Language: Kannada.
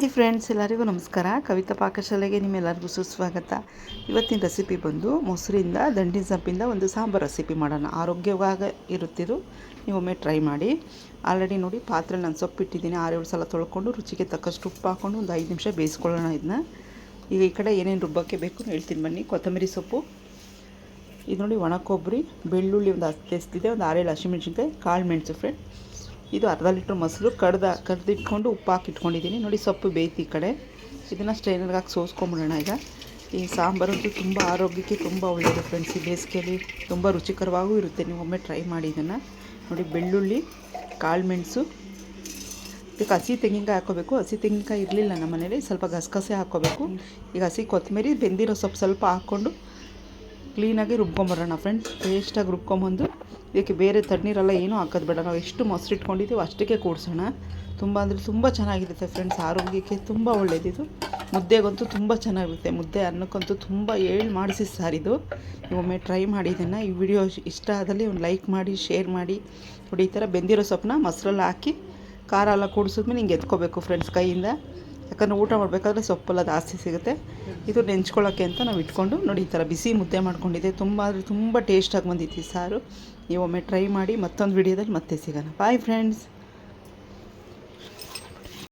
ಹಾಯ್ ಫ್ರೆಂಡ್ಸ್, ಎಲ್ಲರಿಗೂ ನಮಸ್ಕಾರ. ಕವಿತಾ ಪಾಕಶಾಲೆಗೆ ನಿಮ್ಮೆಲ್ಲರಿಗೂ ಸುಸ್ವಾಗತ. ಇವತ್ತಿನ ರೆಸಿಪಿ ಬಂದು ಮೊಸರಿಂದ, ದಂಡಿನ ಸೊಪ್ಪಿಂದ ಒಂದು ಸಾಂಬಾರು ರೆಸಿಪಿ ಮಾಡೋಣ. ಆರೋಗ್ಯವಾಗ ಇರುತ್ತಿದ್ದು ನೀವು ಒಮ್ಮೆ ಟ್ರೈ ಮಾಡಿ. ಆಲ್ರೆಡಿ ನೋಡಿ ಪಾತ್ರೆ ನಾನು ಸೊಪ್ಪು ಇಟ್ಟಿದ್ದೀನಿ. ಆರೇಳು ಸಲ ತೊಳ್ಕೊಂಡು ರುಚಿಗೆ ತಕ್ಕಷ್ಟು ಉಪ್ಪು ಹಾಕ್ಕೊಂಡು ಒಂದು ಐದು ನಿಮಿಷ ಬೇಯಿಸ್ಕೊಳ್ಳೋಣ ಇದನ್ನ ಈಗ ಈ ಕಡೆ ಏನೇನು ರುಬ್ಬಕ್ಕೆ ಬೇಕು ಹೇಳ್ತೀನಿ ಬನ್ನಿ. ಕೊತ್ತಂಬರಿ ಸೊಪ್ಪು, ಇದು ನೋಡಿ ಒಣ ಕೊಬ್ಬರಿ, ಬೆಳ್ಳುಳ್ಳಿ ಒಂದು ಹತ್ತು ಎಸ್ತಿದೆ, ಒಂದು ಆರೇಳು ಹಸಿಮೆಣ್ಸಿನ್ಕಾಯಿ, ಕಾಳು ಮೆಣಸು ಫ್ರೆಂಡ್ ಇದು ಅರ್ಧ ಲೀಟ್ರ್ ಮೊಸರು ಕಡ್ದ, ಕಡ್ದಿಟ್ಕೊಂಡು ಉಪ್ಪು ಹಾಕಿ ಇಟ್ಕೊಂಡಿದ್ದೀನಿ ನೋಡಿ ಸೊಪ್ಪು ಬೇಯ್ತಿ ಈ ಕಡೆ. ಇದನ್ನು ಸ್ಟ್ರೈನರ್ಗೆ ಹಾಕಿ ಸೋಸ್ಕೊಂಬಿಡೋಣ ಈಗ. ಈ ಸಾಂಬಾರಂತೂ ತುಂಬ ಆರೋಗ್ಯಕ್ಕೆ ತುಂಬ ಒಳ್ಳೆಯದು ಫ್ರೆಂಡ್ಸ್ ಈ ಬೇಸಿಗೆಯಲ್ಲಿ ತುಂಬ ರುಚಿಕರವಾಗೂ ಇರುತ್ತೆ. ನೀವು ಒಮ್ಮೆ ಟ್ರೈ ಮಾಡಿ ಇದನ್ನು. ನೋಡಿ ಬೆಳ್ಳುಳ್ಳಿ, ಕಾಳು ಮೆಣಸು, ಇದಕ್ಕೆ ಹಸಿ ತೆಂಗಿನಕಾಯಿ ಹಾಕೋಬೇಕು ಹಸಿ ತೆಂಗಿನಕಾಯಿ ಇರಲಿಲ್ಲ ನಮ್ಮ ಮನೇಲಿ. ಸ್ವಲ್ಪ ಗಸಗಸೆ ಹಾಕ್ಕೋಬೇಕು. ಈಗ ಹಸಿ ಕೊತ್ತಂಬರಿ ಬೆಂದಿರೋ ಸೊಪ್ಪು ಸ್ವಲ್ಪ ಹಾಕ್ಕೊಂಡು ಕ್ಲೀನಾಗಿ ರುಬ್ಕೊಂಬರೋಣ ಫ್ರೆಂಡ್ಸ್ ಟೇಸ್ಟಾಗಿ ರುಬ್ಕೊಂಬಂದು, ಇದಕ್ಕೆ ಬೇರೆ ತಣ್ಣೀರೆಲ್ಲ ಏನೂ ಹಾಕೋದು ಬೇಡ. ನಾವು ಎಷ್ಟು ಮೊಸರು ಇಟ್ಕೊಂಡಿದ್ದೀವಿ ಅಷ್ಟಕ್ಕೆ ಕೂಡಿಸೋಣ. ತುಂಬ ಅಂದರೆ ತುಂಬ ಚೆನ್ನಾಗಿರುತ್ತೆ ಫ್ರೆಂಡ್ಸ್, ಆರೋಗ್ಯಕ್ಕೆ ತುಂಬ ಒಳ್ಳೆಯದಿದು ಮುದ್ದೆಗಂತೂ ತುಂಬ ಚೆನ್ನಾಗಿರುತ್ತೆ ಮುದ್ದೆ ಅನ್ನಕ್ಕಂತೂ ತುಂಬ ಹೇಳಿ ಮಾಡಿಸಿ ಸಾರಿದು ಒಮ್ಮೆ ಟ್ರೈ ಮಾಡಿ ಇದನ್ನು. ಈ ವಿಡಿಯೋ ಇಷ್ಟ ಆದಲ್ಲಿ ಒಂದು ಲೈಕ್ ಮಾಡಿ, ಶೇರ್ ಮಾಡಿ. ನೋಡಿ, ಈ ಥರ ಬೆಂದಿರೋ ಸೊಪ್ಪನ್ನ ಮೊಸರಲ್ಲಿ ಹಾಕಿ, ಖಾರ ಎಲ್ಲ ಕೂಡಿಸಿದ್ಮೇಲೆ ಹಿಂಗೆ ಎತ್ಕೋಬೇಕು ಫ್ರೆಂಡ್ಸ್ ಕೈಯಿಂದ. ಯಾಕಂದರೆ ಊಟ ಮಾಡಬೇಕಾದ್ರೆ ಸೊಪ್ಪೆಲ್ಲ ಜಾಸ್ತಿ ಸಿಗುತ್ತೆ. ಇದು ನೆಂಚ್ಕೊಳ್ಳೋಕ್ಕೆ ಅಂತ ನಾವು ಇಟ್ಕೊಂಡು ನೋಡಿ ಈ ಥರ ಬಿಸಿ ಮುದ್ದೆ ಮಾಡ್ಕೊಂಡಿದ್ದೆ. ತುಂಬ ಅಂದರೆ ತುಂಬ ಟೇಸ್ಟಾಗಿ ಬಂದಿತ್ತು ಸಾರು. ನೀವು ಒಮ್ಮೆ ಟ್ರೈ ಮಾಡಿ ಮತ್ತೊಂದು ವಿಡಿಯೋದಲ್ಲಿ ಮತ್ತೆ ಸಿಗೋಣ. Bye friends